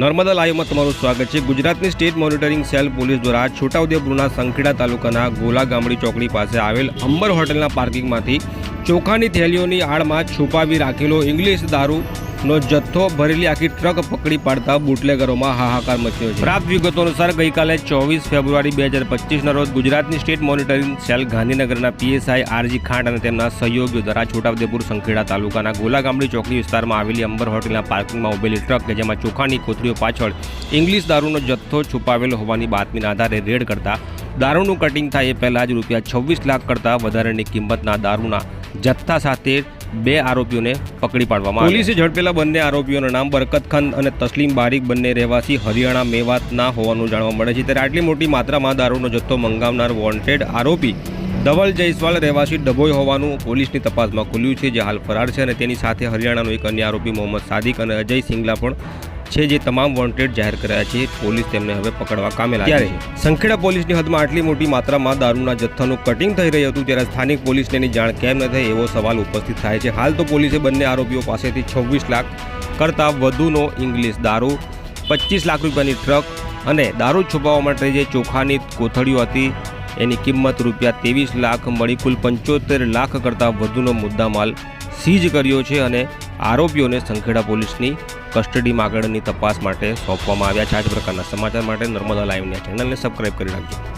નર્મદા લાઈવમાં તમારું સ્વાગત છે. ગુજરાતની સ્ટેટ મોનિટરિંગ સેલ પોલીસ દ્વારા છોટાઉદેપુરના સંખેડા તાલુકાના ગોલા ગામડી ચોકડી પાસે આવેલ અંબર હોટલના પાર્કિંગમાંથી ચોખાની થેલીઓની આડમાં છુપાવી રાખેલો ઇંગ્લિશ દારૂનો જથ્થો ભરેલી આખી ટ્રક પકડી પાડતા બુટલેગરોમાં હાહાકાર મચ્યો છે. પ્રાપ્ત વિગતો અનુસાર ગઈકાલે ચોવીસ ફેબ્રુઆરી બે હજાર પચીસના રોજ ગુજરાતની સ્ટેટ મોનિટરિંગ સેલ ગાંધીનગરના પીએસઆઈ આરજી ખાંડ અને તેમના સહયોગીઓ દ્વારા છોટાઉદેપુર સંખેડા તાલુકાના ગોલાગામડી ચોકડી વિસ્તારમાં આવેલી અંબર હોટલના પાર્કિંગમાં ઉભેલી ટ્રક કે જેમાં ચોખાની કોથળીઓ પાછળ ઇંગ્લિશ દારૂનો જથ્થો છુપાવેલો હોવાની બાતમીના આધારે રેડ કરતા દારૂનું કટિંગ થાય એ પહેલાં જ રૂપિયા છવ્વીસ લાખ કરતાં વધારાની કિંમતના દારૂના જથ્થા સાથે બે આરોપીઓને પકડી પાડવામાં પોલીસે ઝડપેલા બંને આરોપીઓના નામ બરકત અને તસ્લીમ બારીક બંને રહેવાસી હરિયાણા મેવાતના હોવાનું જાણવા મળે છે. ત્યારે આટલી મોટી માત્રામાં દારૂનો જથ્થો મંગાવનાર વોન્ટેડ આરોપી ધવલ જયસ્વાલ રહેવાસી ડભોઈ હોવાનું પોલીસની તપાસમાં ખુલ્યું છે, જે હાલ ફરાર છે અને તેની સાથે હરિયાણાનો એક અન્ય આરોપી મોહમ્મદ સાદિક અને અજય સિંગલા પણ છે જે તમામ વોન્ટેડ જાહેર કર્યા છે. પોલીસ તેમને હવે પકડવા કામે લાગી ત્યારે સંખેડા પોલીસની હદમાં આટલી મોટી માત્રામાં દારૂના જથ્થાનું કટિંગ થઈ રહ્યું હતું. ત્યારે સ્થાનિક પોલીસને એની જાણ કેમ ન થઈ એવો સવાલ ઉપસ્થિત થાય છે. હાલ તો પોલીસે બંને આરોપીઓ પાસેથી છવ્વીસ લાખ કરતાં વધુનો ઇંગ્લિશ દારૂ પચીસ લાખ રૂપિયાની ટ્રક અને દારૂ છુપાવવા માટે જે ચોખાની કોથળીઓ હતી એની કિંમત રૂપિયા ત્રેવીસ લાખ મળી કુલ પંચોતેર લાખ કરતાં વધુનો મુદ્દામાલ સીઝ કર્યો છે અને આરોપીઓને સંખેડા પોલીસની કસ્ટડીમાં આગળની તપાસ માટે સોંપવામાં આવ્યા છે. આ જ પ્રકારના સમાચાર માટે નર્મદા લાઈવની ચેનલને સબસ્ક્રાઈબ કરી રાખજો.